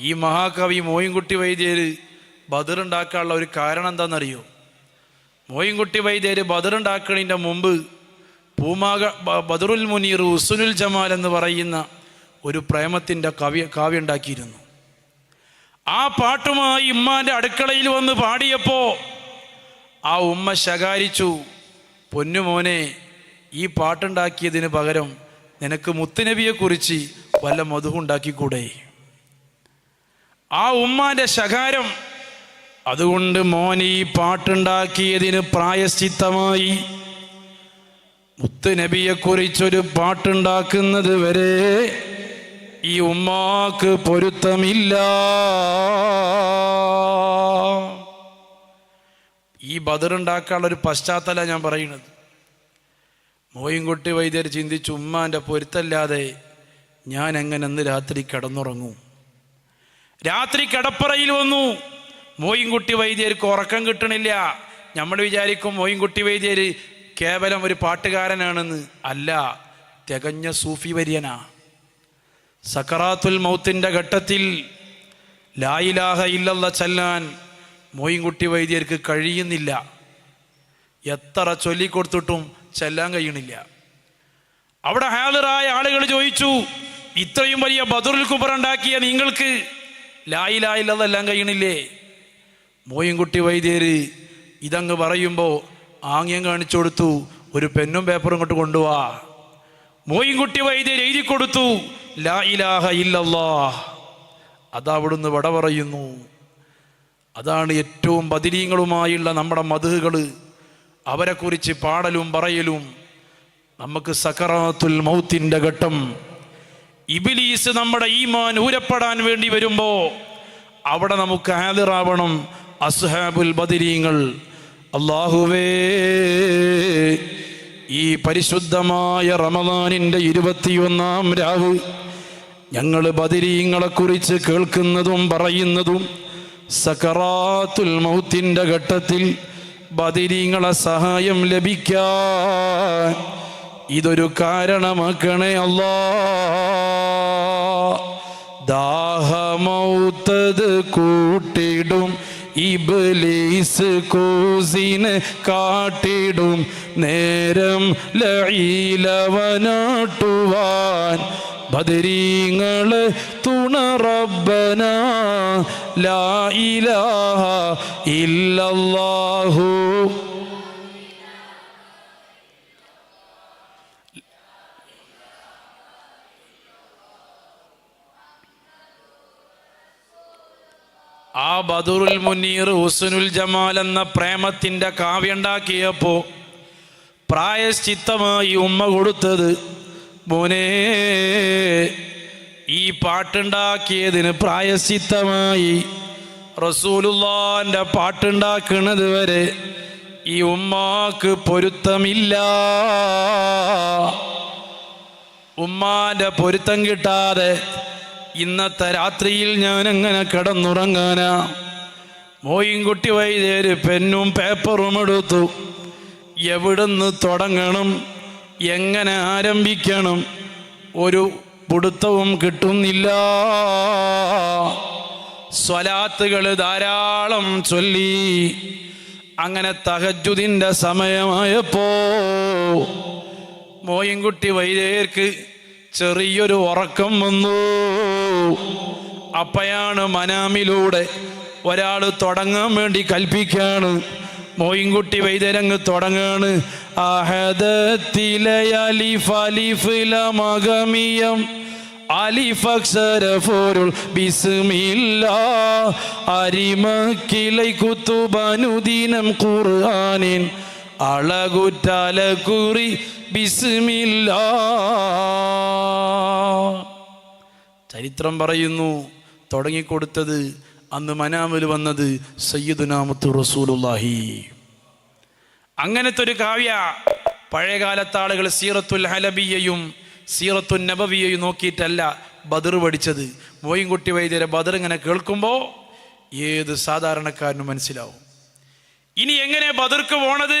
ഈ മഹാകവി മോയിൻകുട്ടി വൈദ്യര് ബദറുണ്ടാക്കാനുള്ള ഒരു കാരണം എന്താണെന്നറിയോ മോയിൻകുട്ടി വൈദ്യര് ബദറുണ്ടാക്കുന്നതിന്റെ മുമ്പ് പൂമാക ബദറുൽ മുനീർ ഉസുനുൽ ജമാൽ എന്ന് പറയുന്ന ഒരു പ്രേമത്തിന്റെ കവി കാവ്യ ഉണ്ടാക്കിയിരുന്നു ആ പാട്ടുമായി ഉമ്മാന്റെ അടുക്കളയിൽ വന്ന് പാടിയപ്പോൾ ആ ഉമ്മ ശകാരിച്ചു പൊന്നുമോനെ ഈ പാട്ടുണ്ടാക്കിയതിന് പകരം നിനക്ക് മുത്തുനബിയെക്കുറിച്ച് വല്ല മധുവുണ്ടാക്കിക്കൂടെ ആ ഉമ്മാന്റെ ശകാരം അതുകൊണ്ട് മോൻ ഈ പാട്ടുണ്ടാക്കിയതിന് പ്രായശ്ചിത്തമായി. മുത്തുനബിയെക്കുറിച്ചൊരു പാട്ടുണ്ടാക്കുന്നത് വരെ ഈ ഉമ്മാക്ക് പൊരുത്തമില്ല. ഈ ബദറുണ്ടാക്കാനുള്ള ഒരു പശ്ചാത്തല ഞാൻ പറയുന്നത്. മോയിൻകുട്ടി വൈദ്യർ ചിന്തിച്ചു ഉമ്മാന്റെ പൊരുത്തല്ലാതെ ഞാൻ എങ്ങനെ അന്ന് രാത്രി കിടന്നുറങ്ങും. രാത്രി കിടപ്പറയിൽ വന്നു. മോയിൻകുട്ടി വൈദ്യർക്ക് ഉറക്കം കിട്ടണില്ല. നമ്മൾ വിചാരിക്കും മോയിൻകുട്ടി വൈദ്യർ കേവലം ഒരു പാട്ടുകാരനാണെന്ന്. അല്ല തികഞ്ഞ സൂഫി വര്യനാ സക്കറാത്തുൽ മൗത്തിന്റെ ഘട്ടത്തിൽ ലായിലാഹ ഇല്ലല്ല ചെല്ലാൻ മോയിൻകുട്ടി വൈദ്യർക്ക് കഴിയുന്നില്ല. എത്ര ചൊല്ലിക്കൊടുത്തിട്ടും ചെല്ലാൻ കഴിയണില്ല. അവിടെ ഹാജറായ ആളുകൾ ചോദിച്ചു ഇത്രയും വലിയ ബദറുൽ കുബർ ഉണ്ടാക്കിയ നിങ്ങൾക്ക് ലായിലായില്ലതെല്ലാം കഴിയണില്ലേ? മോയിൻകുട്ടി വൈദ്യര് ഇതങ്ങ് പറയുമ്പോൾ ആംഗ്യം കാണിച്ചു കൊടുത്തു ഒരു പെന്നും പേപ്പറും ഇങ്ങോട്ട് കൊണ്ടുപോവാ മോയിൻകുട്ടി വൈദ്യർ എഴുതി കൊടുത്തു ലാ ഇലാഹ ഇല്ലല്ലാ അതവിടുന്ന് വട പറയുന്നു. അതാണ് ഏറ്റവും ബദിരീങ്ങളുമായുള്ള നമ്മുടെ മധുകൾ അവരെക്കുറിച്ച് പാടലും പറയലും നമുക്ക് സക്കറാത്തുൽ മൗത്തിന്റെ ഘട്ടം ഇബിലീസ് നമ്മുടെ ഈമാൻ ഊരപ്പെടാൻ വേണ്ടി വരുമ്പോൾ അവിടെ നമുക്ക് ഹാദിറാവണം അസ്ഹാബുൽ ബദിരീങ്ങൾ. അള്ളാഹുവേ ഈ പരിശുദ്ധമായ റമദാനിന്റെ ഇരുപത്തിയൊന്നാം രാവ് ഞങ്ങൾ ബദിരീങ്ങളെക്കുറിച്ച് കേൾക്കുന്നതും പറയുന്നതും സക്കറാത്തുൽ മൗത്തിന്റെ ഘട്ടത്തിൽ ബദിരീങ്ങളെ സഹായം ലഭിക്കാൻ ഇതൊരു കാരണമാക്കണേ അല്ലോ. ദാഹമൗത്തത് കൂട്ടിടും ഇബ്ലീസ് കൂസിന് കാട്ടിടും നേരം ലീലവനാട്ടുവാൻ ബദരീങ്ങൾ തുണറബന ലാ ഇലാഹ ഇല്ലല്ലാഹു. ആ ബദുറുൽ മുനീർ ഹുസനുൽ ജമാൽ എന്ന പ്രേമത്തിന്റെ കാവ്യണ്ടാക്കിയപ്പോൾ പ്രായശ്ചിത്തമായി ഉമ്മ കൊടുത്തത് മോനേ ഈ പാട്ടുണ്ടാക്കിയതിന് പ്രായശ്ചിത്തമായി റസൂലുള്ളാന്റെ പാട്ടുണ്ടാക്കുന്നത് വരെ ഈ ഉമ്മാക്ക് പൊരുത്തമില്ല. ഉമ്മാന്റെ പൊരുത്തം കിട്ടാതെ ഇന്നത്തെ രാത്രിയിൽ ഞാൻ എങ്ങനെ കിടന്നുറങ്ങാനാ മോയിൻകുട്ടി വൈദ്യര് പെന്നും പേപ്പറും എടുത്തു. എവിടുന്ന് തുടങ്ങണം? എങ്ങനെ ആരംഭിക്കണം? ഒരു പിടുത്തവും കിട്ടുന്നില്ല. സ്വലാത്തുകൾ ധാരാളം ചൊല്ലി. അങ്ങനെ തഹജുദിന്റെ സമയമായപ്പോ മോയിൻകുട്ടി വൈദ്യർക്ക് ചെറിയൊരു ഉറക്കം വന്നു. അപ്പയാണ് മനാമിലൂടെ ഒരാൾ തുടങ്ങാൻ വേണ്ടി കൽപ്പിക്കുകയാണ് മോയിൻകുട്ടി വൈദ്യരങ്ങ് തുടങ്ങാണ്. അഹദത്തിലെ അലിഫ് അലിഫ് ലമഗമിയം അലിഫക്ഷരഫോരുൾ ബിസ്മില്ല. ചരിത്രം പറയുന്നു. തുടങ്ങിക്കൊടുത്തത് അന്ന് മനാമിൽ വന്നത് സയ്യിദുനാമത്ത് റസൂലുല്ലാഹി അങ്ങനത്തെ ഒരു കാവ്യ പഴയകാലത്ത് ആളുകൾ സീറത്തുൽ ഹലബിയയും സീറത്തുൽ നബവിയയും നോക്കിയിട്ടല്ല ബദർ പഠിച്ചത്. മോയിൻകുട്ടി വൈദ്യരെ ബദർ ഇങ്ങനെ കേൾക്കുമ്പോൾ ഏത് സാധാരണക്കാരനും മനസ്സിലാവും. ഇനി എങ്ങനെ ബദർക്ക് പോണത്?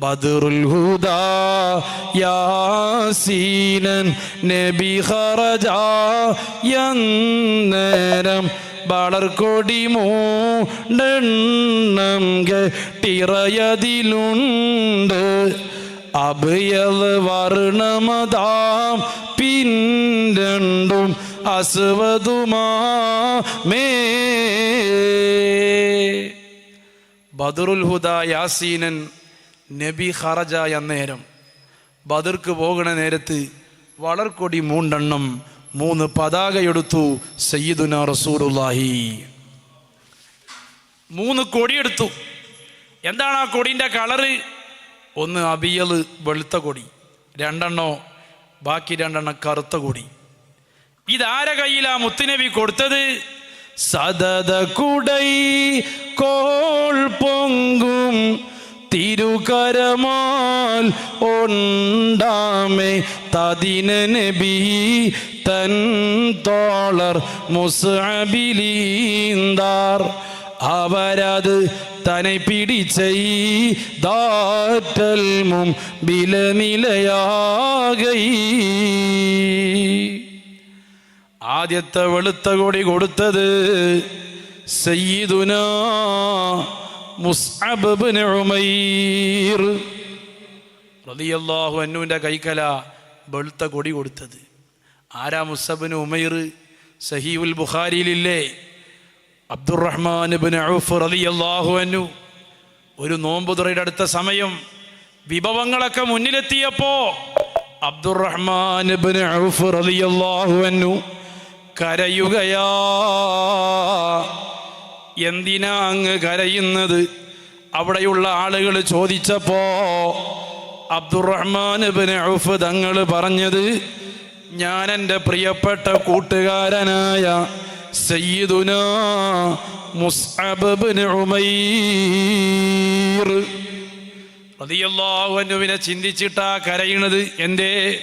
ഹുദാ യാസീനൻ നബി ഖറജ എന്ന നേരം വളർക്കൊടി മൂണ്ടെണ്ണം കെട്ടിറയതിലുണ്ട്. അഭയത് വർണമതാം പിന്നണ്ടും അസുവതുമാ മേ. ബദറുൽ ഹുദ യാസീനൻ നബി ഖറജ എന്നേരം ബദർക്ക് പോകണ നേരത്ത് വളർക്കൊടി മൂണ്ടെണ്ണം മൂന്ന് പതാകയെടുത്തു സയ്യിദുന റസൂറുല്ലാഹി മൂന്ന് കൊടിയെടുത്തു. എന്താണ് ആ കൊടിന്റെ കളറ്? ഒന്ന് അബിയൽ വെളുത്ത കൊടി രണ്ടെണ്ണോ ബാക്കി രണ്ടെണ്ണം കറുത്ത കൊടി. ഇതാര കയ്യിലാ മുത്തുനബി കൊടുത്തത്? സദത കുടൈ കോൾ പൊങ്കും തിരുകരമാൽ ഉണ്ടാമേ തതിന നബി തൻ തോളർ മുസബിലീന്താർ അവരത് തനെ പിടിച്ചൈ മും ബിലനിലയാകൈ ആദ്യത്തെ വെളുത്ത കൊടി കൊടുത്തത് സയ്യിദുന റളിയല്ലാഹു അന്നുവിന്റെ കൈക്കല വെളുത്ത കൊടി കൊടുത്തത്. ആരാ മുസബിന് ഉമൈർ? സഹീഉൽ ബുഖാരിയിലില്ലേ? അബ്ദുറഹ്മാൻ ഇബ്നു ഔഫ് റളിയല്ലാഹു അന്നു ഒരു നോമ്പുതുറയുടെ അടുത്ത സമയം വിഭവങ്ങളൊക്കെ മുന്നിലെത്തിയപ്പോ അബ്ദുറഹ്മാൻ ഇബ്നു ഔഫ് റളിയല്ലാഹു അന്നു കരയുകയാ. എന്തിനാ അങ്ങ് കരയുന്നത്? അവിടെയുള്ള ആളുകൾ ചോദിച്ചപ്പോ അബ്ദുറഹ്മാൻ തങ്ങൾ പറഞ്ഞത് ഞാൻ എന്റെ പ്രിയപ്പെട്ട കൂട്ടുകാരനായ സയ്യിദുന ഉമൈർ. ചിന്തിച്ചിട്ടാ കരയണത്. എന്റെ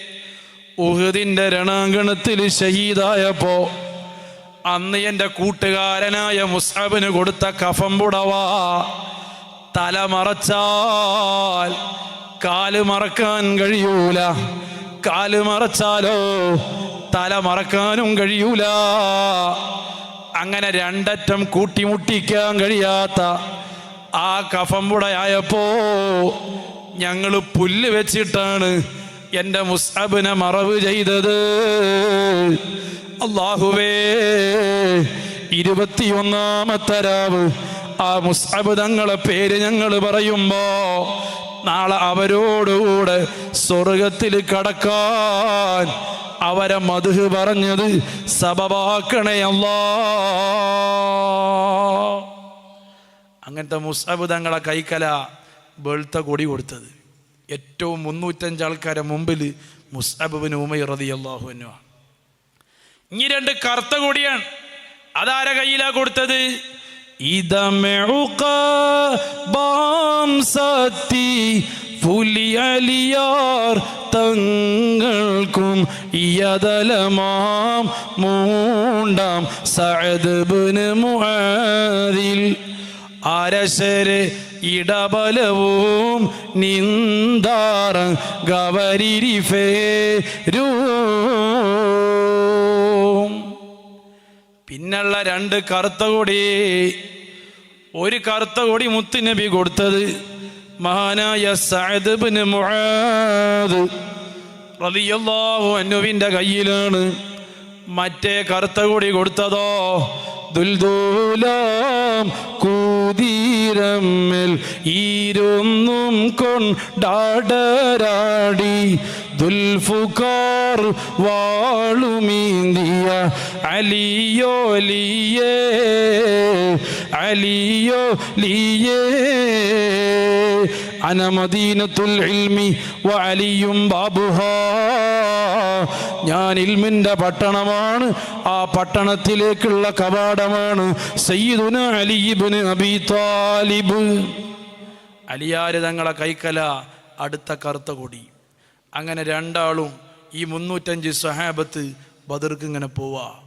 ഉഹുദിന്റെ രണാങ്കണത്തിൽ ഷഹീദായപ്പോ അന്ന് എന്റെ കൂട്ടുകാരനായ മുസ്ഹബിന് കൊടുത്ത കഫം പുടവാ. തല മറച്ചാൽ കാൽ മറക്കാൻ കഴിയൂല. കാൽ മറച്ചാലോ തല മറക്കാനും കഴിയൂല. അങ്ങനെ രണ്ടറ്റം കൂട്ടിമുട്ടിക്കാൻ കഴിയാത്ത ആ കഫം പുടയായപ്പോ ഞങ്ങൾ പുല്ല് വെച്ചിട്ടാണ് എന്റെ മുസ്ഹബിനെ മറവ് ചെയ്തത്. അള്ളാഹുവേ ഇരുപത്തിയൊന്നാമത്തെ രാവ്. ആ മുസ്അബ് തങ്ങളെ പേര് ഞങ്ങൾ പറയുമ്പോ നാളെ അവരോടുകൂടെ സ്വർഗത്തിൽ കടക്കാൻ അവരെ മധു പറഞ്ഞത് സബവാക്കണേ അല്ലാ. അങ്ങനത്തെ മുസ്അബ് തങ്ങളെ കൈക്കല വെളുത്ത കൊടി കൊടുത്തത്. ഏറ്റവും മുന്നൂറ്റഞ്ച് ആൾക്കാരെ മുമ്പിൽ മുസ്അബിന് ഉമൈർ റതി ആണ്. ഇനി രണ്ട് കറുത്ത കൂടിയാണ്. അതാര കയ്യിലാ കൊടുത്തത്? സത്തി പുലിയലിയാർ തങ്ങൾക്കും യദലമാം മൂണ്ടാം സഅദ്ബിന് മുആദിൽ അരശര് ഇടബലവും നിന്താറ ഗവരിരിഫേരൂ. പിന്നുള്ള രണ്ട് കറുത്ത കൊടി ഒരു കറുത്ത കൊടി മുത്തുനബി കൊടുത്തത്. മഹാനായ സഅദ് ഇബ്നു മുആദ് റളിയല്ലാഹു കയ്യിലാണ്. മറ്റേ കറുത്ത കൊടി കൊടുത്തതോ? ദുൽദൂലാം കൂതീരമ്മിൽ ഈരൊന്നും കൊണ്ടാടരാടി. ദുൽഫുക്കാർ വാളുമീന്തിയ അലിയോ ലിയേ അലിയോ ലിയേ. അനമദീനത്തുൽ ഇൽമി വഅലിയും ബാബുഹാ. ഞാൻ ഇൽമിന്റെ പട്ടണമാണ് ആ പട്ടണത്തിലേക്കുള്ള കവാടമാണ് സയ്യിദുന അലിബിന് അബി താലിബ്. അലിയാര് തങ്ങളെ കൈക്കല അടുത്ത കറുത്ത കൊടി. അങ്ങനെ രണ്ടാളും ഈ മുന്നൂറ്റഞ്ച് സഹാബത്ത് ബദർക്ക് ഇങ്ങനെ പോവാ.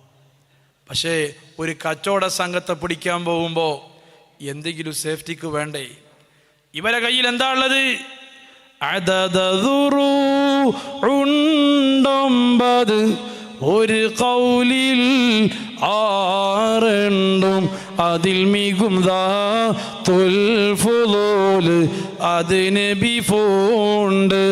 പക്ഷേ ഒരു കച്ചവട സംഘത്തെ പിടിക്കാൻ പോകുമ്പോൾ എന്തെങ്കിലും സേഫ്റ്റിക്ക് വേണ്ടേ? ഇവരെ കയ്യിൽ എന്താ ഉള്ളത്? അതതൊമ്പത് ഒരു കൗലിൽ ആറെണ്ടും അതിൽ മികുംതാ തുൽഫുലോൽ അതിന് നബി ഫോണ്ട്.